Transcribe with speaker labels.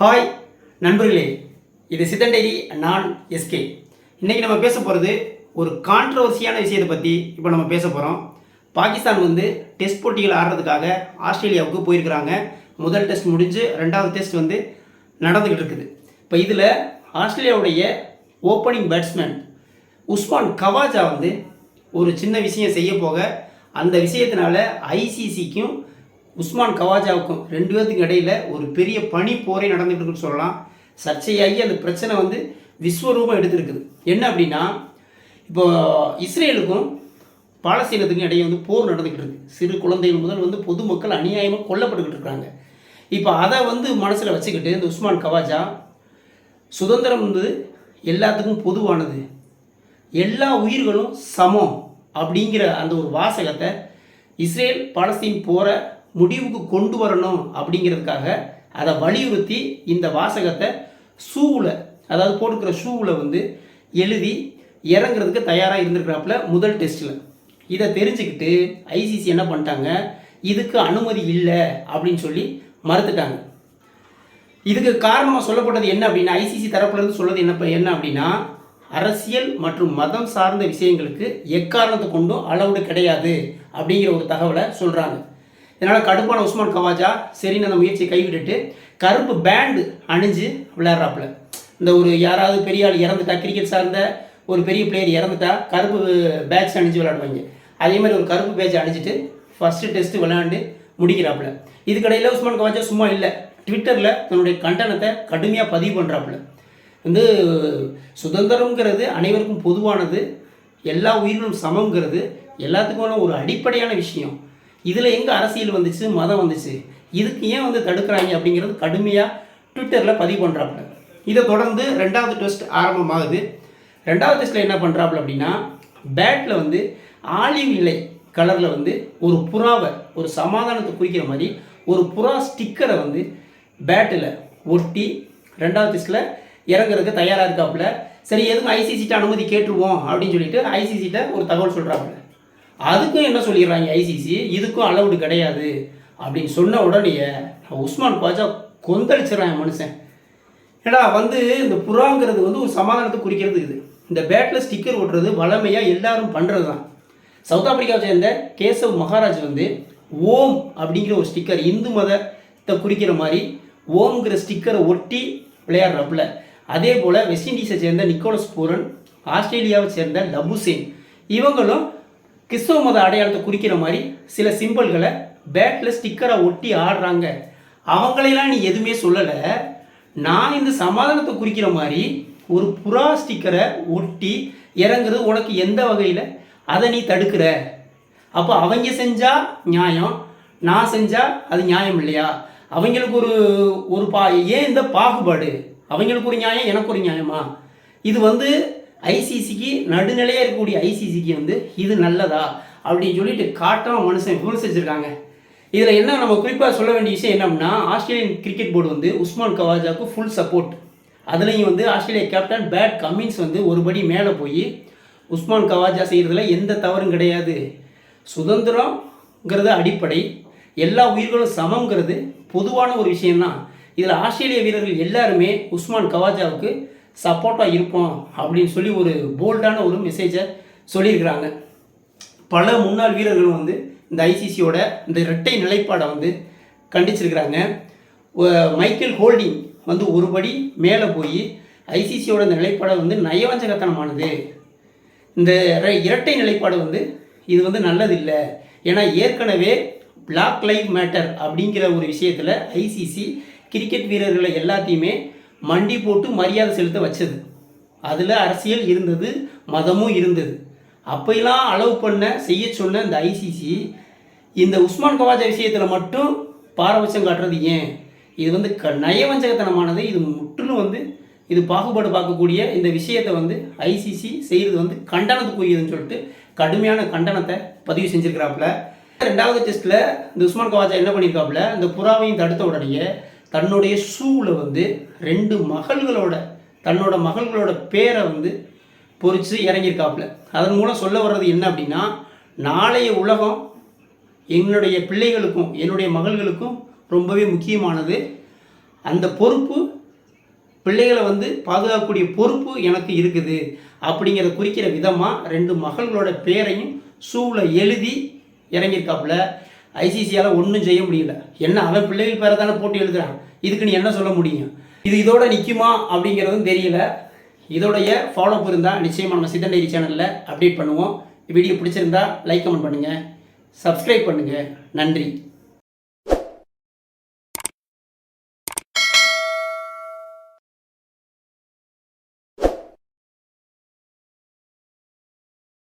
Speaker 1: Hi நண்பர்களே. இது சித்தன் diary நான் எஸ்கே இன்றைக்கி நம்ம பேச போகிறது ஒரு கான்ட்ரவர்சியான விஷயத்தை பற்றி இப்போ நம்ம பேச போகிறோம் பாகிஸ்தான் வந்து டெஸ்ட் போட்டிகள் ஆடுறதுக்காக ஆஸ்திரேலியாவுக்கு போயிருக்கிறாங்க. முதல் டெஸ்ட் முடிஞ்சு ரெண்டாவது டெஸ்ட் வந்து நடந்துக்கிட்டு இருக்குது. இப்போ இதில் ஆஸ்திரேலியாவுடைய ஓப்பனிங் பேட்ஸ்மேன் உஸ்மான் கவாஜா வந்து ஒரு சின்ன விஷயம் செய்ய போக அந்த விஷயத்தினால ஐசிசிக்கும் உஸ்மான் கவாஜாவுக்கும் ரெண்டு பேர்த்துக்கு இடையில ஒரு பெரிய பனி போரே நடந்துகிட்டு இருக்குன்னு சொல்லலாம். சர்ச்சையாகி அந்த பிரச்சனை வந்து விஸ்வரூபம் எடுத்திருக்குது. என்ன அப்படின்னா இப்போ இஸ்ரேலுக்கும் பாலஸ்தீனத்துக்கும் இடையே வந்து போர் நடந்துக்கிட்டு இருக்கு. சிறு குழந்தைகள் முதல் வந்து பொதுமக்கள் அநியாயமாக கொல்லப்பட்டுக்கிட்டு இருக்காங்க. இப்போ அதை வந்து மனசில் வச்சுக்கிட்டு இந்த உஸ்மான் கவாஜா சுதந்திரம் வந்து எல்லாத்துக்கும் பொதுவானது. எல்லா உயிர்களும் சமம் அப்படிங்கிற அந்த ஒரு வாசகத்தை இஸ்ரேல் பாலஸ்தீன் போகிற முடிவுக்கு கொண்டு வரணும் அப்படிங்கிறதுக்காக அதை வலியுறுத்தி இந்த வாசகத்தை ஷூவில் அதாவது போட்டுக்கிற ஷூவில் வந்து எழுதி இறங்குறதுக்கு தயாராக இருந்திருக்கிறாப்புல முதல் டெஸ்ட்டில் இதை தெரிஞ்சுக்கிட்டு ஐசிசி என்ன பண்ணிட்டாங்க? இதுக்கு அனுமதி இல்லை அப்படின்னு சொல்லி மறுத்துட்டாங்க. இதுக்கு காரணமாக சொல்லப்பட்டது என்ன அப்படின்னா ஐசிசி தரப்புலேருந்து சொல்றது என்ன என்ன அப்படின்னா அரசியல் மற்றும் மதம் சார்ந்த விஷயங்களுக்கு எக்காரணத்தை கொண்டும் அளவுடு கிடையாது அப்படிங்கிற ஒரு தகவலை சொல்கிறாங்க இதனால் கடுப்பான உஸ்மான் கவாஜா சரின்னு அந்த முயற்சியை கைவிட்டுட்டு கருப்பு பேண்டு அணிஞ்சு விளையாடுறாப்புல. இந்த ஒரு யாராவது பெரிய ஆள் இறந்துட்டா கிரிக்கெட் சார்ந்த ஒரு பெரிய பிளேயர் இறந்துட்டா கருப்பு பேட்ச் அணிஞ்சு விளையாடுவாங்க. அதே மாதிரி ஒரு கருப்பு பேட்ச் அணிஞ்சிட்டு ஃபஸ்ட்டு டெஸ்ட்டு விளையாண்டு முடிக்கிறாப்புல. இதுக்கடையில் உஸ்மான் கவாஜா சும்மா இல்லை. ட்விட்டரில் தன்னுடைய கண்டனத்தை கடுமையாக பதிவு பண்ணுறாப்புல வந்து சுதந்திரங்கிறது அனைவருக்கும் பொதுவானது எல்லா உயிரினும் சமங்கிறது எல்லாத்துக்குமான ஒரு அடிப்படையான விஷயம். இதில் எங்கே அரசியல் வந்துச்சு மதம் வந்துச்சு? இதுக்கு ஏன் வந்து தடுக்கிறாங்க அப்படிங்கிறது கடுமையாக ட்விட்டரில் பதிவு பண்ணுறாப்புல இதை தொடர்ந்து ரெண்டாவது டெஸ்ட் ஆரம்பமாகுது. ரெண்டாவது டெஸ்ட்டில் என்ன பண்ணுறாப்புல அப்படின்னா பேட்டில் வந்து ஆலிவ் இலை கலரில் வந்து ஒரு புறாவை ஒரு சமாதானத்தை குறிக்கிற மாதிரி ஒரு புறா ஸ்டிக்கரை வந்து பேட்டில் ஒட்டி ரெண்டாவது டெஸ்ட்டில் இறங்குறதுக்கு தயாராக இருக்காப்புல. சரி எதுவும் ஐசிசிட்ட அனுமதி கேட்டுருவோம் அப்படின்னு சொல்லிட்டு ஐசிசிட்ட ஒரு தகவல் சொல்கிறாப்புல அதுக்கும் என்ன சொல்லிடுறாங்க ஐசிசி இதுக்கும் அலவுடு கிடையாது. அப்படின்னு சொன்ன உடனே உஸ்மான் பாஜா கொந்தளிச்சிடறான் மனுஷன். ஏடா வந்து இந்த புறாங்கிறது வந்து ஒரு சமாதானத்தை குறிக்கிறது இது. இந்த பேட்டில் ஸ்டிக்கர் ஓட்டுறது வளமையாக எல்லாரும் பண்ணுறது தான் சவுத் ஆப்பிரிக்காவை சேர்ந்த கேசவ் மகாராஜ் வந்து ஓம் அப்படிங்கிற ஒரு ஸ்டிக்கர் இந்து மதத்தை குறிக்கிற மாதிரி ஓம்ங்கிற ஸ்டிக்கரை ஒட்டி விளையாடுறப்பில். அதே போல் வெஸ்ட் இண்டீஸை சேர்ந்த நிக்கோலஸ் பூரன் ஆஸ்திரேலியாவை சேர்ந்த லபுசேன். இவங்களும் கிறிஸ்தவ மத அடையாளத்தை குறிக்கிற மாதிரி சில சிம்பிள்களை பேட்டில் ஸ்டிக்கரை ஒட்டி ஆடுறாங்க. அவங்களையெல்லாம் நீ எதுவுமே சொல்லலை. நான் இந்த சமாதானத்தை குறிக்கிற மாதிரி ஒரு புறா ஸ்டிக்கரை ஒட்டி இறங்குறது உனக்கு எந்த வகையில்? அதை நீ தடுக்கிற. அப்போ அவங்க செஞ்சால் நியாயம் நான் செஞ்சால் அது நியாயம் இல்லையா? அவங்களுக்கு ஒரு ஒரு பா ஏன் இந்த பாகுபாடு? அவங்களுக்கு ஒரு நியாயம் எனக்கு ஒரு நியாயமா? இது வந்து ஐசிசிக்கு நடுநிலையாக இருக்கக்கூடிய ஐசிசிக்கு வந்து இது நல்லதா அப்படின்னு சொல்லிட்டு காட்டாமல் மனுஷன் விமர்சிச்சிருக்காங்க இதில் என்ன நம்ம குறிப்பாக சொல்ல வேண்டிய விஷயம் என்னம்னா ஆஸ்திரேலியன் கிரிக்கெட் போர்டு வந்து உஸ்மான் கவாஜாவுக்கு ஃபுல் சப்போர்ட் அதுலேயும் வந்து ஆஸ்திரேலியா கேப்டன் பேட் கம்மின்ஸ் வந்து ஒருபடி மேலே போய் உஸ்மான் கவாஜா செய்கிறதுல எந்த தவறும் கிடையாது. சுதந்திரங்கிறது அடிப்படை. எல்லா உயிர்களும் சமங்கிறது பொதுவான ஒரு விஷயம்தான். இதில் ஆஸ்திரேலிய வீரர்கள் எல்லாருமே உஸ்மான் கவாஜாவுக்கு சப்போர்ட்டாக இருப்போம் அப்படின்னு சொல்லி ஒரு போல்டான ஒரு மெசேஜை சொல்லியிருக்கிறாங்க. பல முன்னாள் வீரர்களும் வந்து இந்த ஐசிசியோட இந்த இரட்டை நிலைப்பாடை வந்து கண்டிச்சிருக்கிறாங்க. மைக்கேல் ஹோல்டிங் வந்து ஒருபடி மேலே போய் ஐசிசியோட இந்த நிலைப்பாடை வந்து நயவஞ்சகத்தனமானது. இந்த இரட்டை நிலைப்பாடு வந்து இது வந்து நல்லதில்லை. ஏன்னா ஏற்கனவே பிளாக் லைவ் மேட்டர் அப்படிங்கிற ஒரு விஷயத்தில் ஐசிசி கிரிக்கெட் வீரர்களை எல்லாத்தையுமே மண்டி போட்டு மரியாதை செலுத்த வச்சது. அதில் அரசியல் இருந்தது மதமும் இருந்தது. அப்பையெல்லாம் அளவு பண்ண செய்ய சொன்ன இந்த ஐசிசி இந்த உஸ்மான் கவாஜா விஷயத்தில் மட்டும் பாரபட்சம் காட்டுறது ஏன்? இது வந்து க நயவஞ்சகத்தனமானது. இது முற்றிலும் வந்து இது பாகுபாடு பார்க்கக்கூடிய இந்த விஷயத்தை வந்து ஐசிசி செய்கிறது வந்து கண்டனத்துக்குரியதுன்னு சொல்லிட்டு கடுமையான கண்டனத்தை பதிவு செஞ்சுருக்கிறாப்புல. ரெண்டாவது டெஸ்ட்டில் இந்த உஸ்மான் கவாஜா என்ன பண்ணியிருக்காப்புல இந்த புறாவையும் தடுத்த உடனே தன்னுடைய ஷூவில் வந்து ரெண்டு மகள்களோட தன்னோட மகள்களோட பேரை வந்து பொறிச்சு இறங்கியிருக்காப்புல. அதன் மூலம் சொல்ல வர்றது என்ன அப்படின்னா நாளைய உலகம் என்னுடைய பிள்ளைகளுக்கும் என்னுடைய மகள்களுக்கும் ரொம்பவே முக்கியமானது. அந்த பொறுப்பு பிள்ளைகளை வந்து பாதுகாக்கக்கூடிய பொறுப்பு எனக்கு இருக்குது அப்படிங்கிறத குறிக்கிற விதமாக ரெண்டு மகள்களோட பேரையும் ஷூவில் எழுதி இறங்கியிருக்காப்புல. ஐசிசியால் ஒன்றும் செய்ய முடியல. என்ன அவன் பிள்ளைகள் பேரை தானே போட்டு எழுதுறான். இதுக்கு நீ என்ன சொல்ல முடியும்? இது இதோட நிற்குமா அப்படிங்கிறதும் தெரியல. இதோடைய ஃபாலோப் இருந்தால் நிச்சயமாக நம்ம சித்தன் டைரி சேனலில் அப்டேட் பண்ணுவோம். வீடியோ பிடிச்சிருந்தா லைக் கமெண்ட் பண்ணுங்கள் சப்ஸ்கிரைப் பண்ணுங்கள் நன்றி.